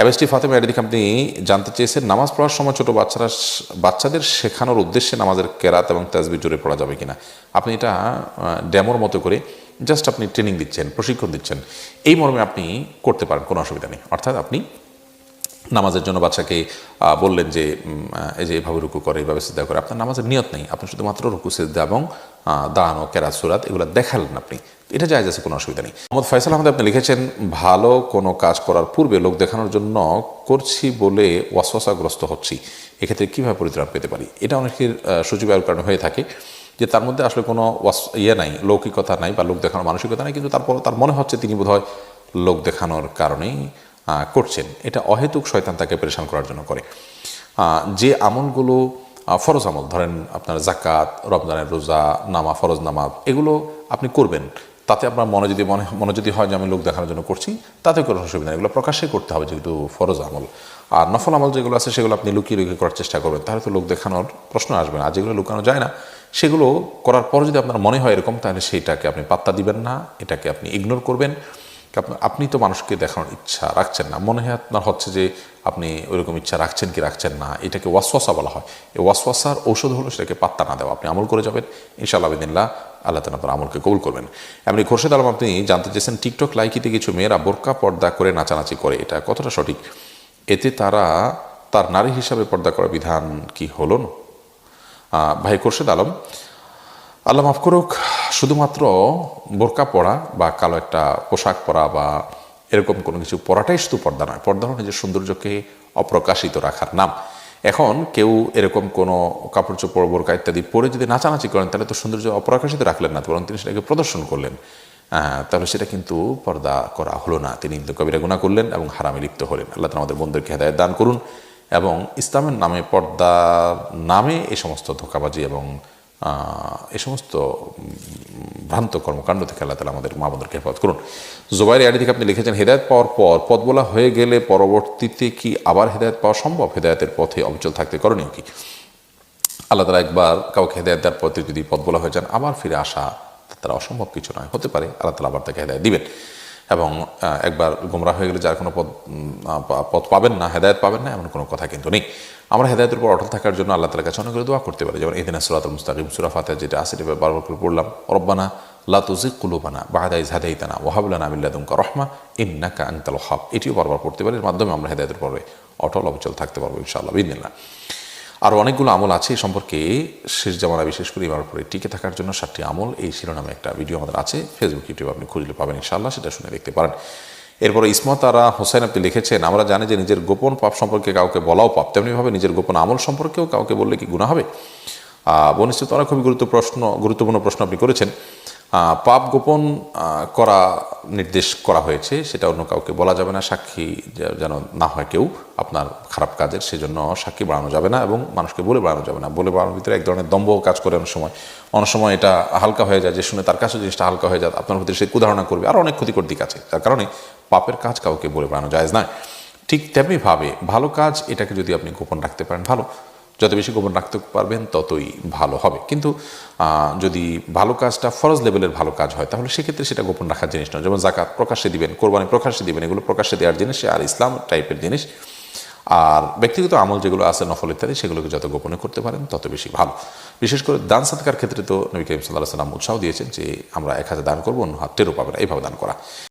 MST Fatema এটি আপনি জানতে চেয়েছেন, নামাজ পড়ার সময় ছোট বাচ্চারা বাচ্চাদের শেখানোর উদ্দেশ্যে নামাজের কেরাত এবং তাজবি জোরে পড়া যাবে কিনা? আপনি এটা ড্যামোর মতো করে জাস্ট আপনি ট্রেনিং দিচ্ছেন, প্রশিক্ষণ দিচ্ছেন। এই মর্মে আপনি করতে পারেন, কোনো অসুবিধা নেই। অর্থাৎ আপনি নামাজের জন্য বাচ্চাকে বললেন যে এই যে এভাবে রুকু করে এইভাবে সিদ্ধা করে, আপনার নামাজের নিয়ত নেই। আপনি শুধুমাত্র রুকু সিদ্ধা এবং দাঁড়ানো, কেরাত, সুরাত, এগুলো দেখালেন আপনি। এটা যায় আছে, কোনো অসুবিধা নেই। মোহাম্মদ ফয়সাল আহমেদ, আপনি লিখেছেন, ভালো কোনো কাজ করার পূর্বে লোক দেখানোর জন্য করছি বলে ওয়াসওয়াসাগ্রস্ত হচ্ছি। এক্ষেত্রে কীভাবে পরিত্রাণ পেতে পারি? এটা অনেকের সূচিবায়ুর কারণে হয়ে থাকে যে তার মধ্যে আসলে কোনো ইয়ে নাই, লৌকিকতা নাই বা লোক দেখানোর মানসিকতা নাই, কিন্তু তারপর তার মনে হচ্ছে তিনি বোধহয় লোক দেখানোর কারণেই করছেন। এটা অহেতুক শয়তান তাকে পরেশান করার জন্য করে। যে আমলগুলো ফরজ আমল, ধরেন আপনার জাকাত রমজানের রোজা নামা ফরজ নামাজ, এগুলো আপনি করবেন। তাতে আপনার মনে যদি মনে মনে যদি হয় যে আমি লোক দেখানোর জন্য করছি, তাতে কোনো অসুবিধা নেই। এগুলো প্রকাশ্যে করতে হবে যেহেতু ফরজ আমল। আর নফল আমল যেগুলো আছে, সেগুলো আপনি লুকিয়ে লুকিয়ে করার চেষ্টা করবেন। তাহলে তো লোক দেখানোর প্রশ্ন আসবে না। আর যেগুলো লুকানো যায় না, সেগুলো করার পর যদি আপনার মনে হয় এরকম, তাহলে সেইটাকে আপনি পাত্তা দিবেন না, এটাকে আপনি ইগনোর করবেন। আপনি- তো মানুষকে দেখানোর ইচ্ছা রাখছেন না। মনে হয় আপনার হচ্ছে যে আপনি ওইরকম ইচ্ছা রাখছেন কি রাখছেন না, এটাকে ওয়াসওয়াসা বলা হয়। এই ওয়াসওয়াসার ঔষধ হলো সেটাকে পাত্তা না দেওয়া। আপনি আমল করে যাবেন, ইনশাআল্লাহ বিদিল্লাহ আল্লাহ তালা আপনার আমলকে কবুল করবেন। এমনি খোরশেদ আলম, আপনি জানতে চেয়েছেন টিকটক লাইকিতে কিছু মেয়েরা বোরকা পর্দা করে নাচানাচি করে। এটা কতটা সঠিক? এতে তারা তার নারী হিসাবে পর্দা করার বিধান কি হলো? না ভাই খোরশেদ আলম আল্লাহ মাফ করুক, শুধুমাত্র বোরকা পরা বা কালো একটা পোশাক পরা বা এরকম কোনো কিছু পরাটাই শুধু পর্দা নয়, পর্দা হলো নিজের সৌন্দর্যকে অপ্রকাশিত রাখার নাম। এখন কেউ এরকম কোনো কাপড় চোপড়, বোরকা ইত্যাদি পরে যদি নাচানাচি করেন, তাহলে তো সৌন্দর্য অপ্রকাশিত রাখলেন না, বরং তিনি সেটাকে প্রদর্শন করলেন। তাহলে সেটা কিন্তু পর্দা করা হলো না। তিনি কিন্তু কবিরা গুণা করলেন এবং হারামে লিপ্ত হলেন। আল্লাহ আমাদের বন্ধুদেরকে হেদায়ত দান করুন এবং ইসলামের নামে, পর্দা নামে এই সমস্ত ধোকাবাজি এবং এই সমস্ত ভ্রান্ত কর্মকাণ্ড থেকে আল্লাহ তালা আমাদের মা বোনদেরকে হেফাজত করুন। জোবাইর আড়ি থেকে আপনি লিখেছেন, হেদায়ত পাওয়ার পর পদ বলা হয়ে গেলে পরবর্তীতে কি আবার হেদায়ত পাওয়া সম্ভব? হেদায়তের পথে অবিচল থাকতে করণীয় কি? আল্লাহ তালা একবার কাউকে হেদায়ত দেওয়ার পথে যদি পদ বলা হয়ে যান, আবার ফিরে আসা তারা অসম্ভব কিছু নয়, হতে পারে। আল্লাহ তালা আবার তাকে হেদায়ত দিবেন। এবং একবার গোমরা হয়ে গেলে যার কোনো পথ উম, আহ, পা- পথ পাবেন না হেদায়ত পাবেন না এমন কোনো কথা কিন্তু নেই। আমরা হেদায়তের উপর অটল থাকার জন্য আল্লাহ তালার কাছে অনেকগুলো দোয়া করতে পারি। যেমন এদিন সুরাতুল মুস্তাকিম সুরা ফাতে যেটা আছে এটা বারবার করে পড়লাম রব্বানা লা তুজিক কুলুবানা বাহাদা ইজ হাদাইতানা ওয়াহাবুলানা মিল্লাদুমকা রহমা ইন্নাকা আনতাল হাব এটিও বারবার পড়তে পারি। এর মাধ্যমে আমরা হেদায়তের পরে অটল অবিচল থাকতে পারব ইনশাআল্লাহ বিদিল্লা আরও অনেকগুলো আমল আছে এই সম্পর্কে শেষ জামানা বিশেষ করে এবার পরে টিকে থাকার জন্য সাতটি আমল। এই শিরোনামে একটা ভিডিও আমাদের আছে। ফেসবুক ইউটিউব আপনি খুঁজলে পাবেন ইনশাল্লাহ সেটা শুনে দেখতে পারেন। এরপরে ইসমত আরা হোসেন আপনি লিখেছেন, আমরা জানি যে নিজের গোপন পাপ সম্পর্কে কাউকে বলাও পাপ। তেমনিভাবে নিজের গোপন আমল সম্পর্কেও কাউকে বললে কি গুণা হবে? বনিশ্চিত অনেক খুবই গুরুত্ব প্রশ্ন গুরুত্বপূর্ণ প্রশ্ন আপনি করেছেন। পাপ গোপন করা নির্দেশ করা হয়েছে, সেটা অন্য কাউকে বলা যাবে না, সাক্ষী যেন না হয় কেউ আপনার খারাপ কাজের, সেজন্য সাক্ষী বাড়ানো যাবে না এবং মানুষকে বলে বাড়ানো যাবে না। বলে বাড়ানোর ভিতরে এক ধরনের দম্ভ কাজ করে অনেক সময়। অনেক সময় এটা হালকা হয়ে যায়, যে শুনে তার কাছে জিনিসটা হালকা হয়ে যায়, আপনার ভিতরে সে কুধারণা করবে। আর অনেক ক্ষতিকর দিক আছে, তার কারণে পাপের কাজ কাউকে বলে বাড়ানো যায় না। ঠিক তেমনিভাবে ভালো কাজ এটাকে যদি আপনি গোপন রাখতে পারেন, ভালো। যত বেশি গোপন রাখতে পারবেন, ততই ভালো হবে। কিন্তু যদি ভালো কাজটা ফরজ লেভেলের ভালো কাজ হয়, তাহলে সেক্ষেত্রে সেটা গোপন রাখার জিনিস নয়। যেমন জাকাত প্রকাশ্যে দিবেন, কোরবানি প্রকাশ্যে দিবেন, এগুলো প্রকাশ্যে দেওয়ার জিনিস, আর ইসলাম টাইপের জিনিস। আর ব্যক্তিগত আমল যেগুলো আছে, নফল ইত্যাদি, সেগুলোকে যত গোপনে করতে পারেন, তত বেশি ভালো। বিশেষ করে দান সাদকার ক্ষেত্রে তো নবী করিম সাল্লাহ সাল্লাম উৎসাহ দিয়েছেন যে, আমরা এক হাতে দান করব, অন্য হাত টেরও পাবে না। এইভাবে দান করা।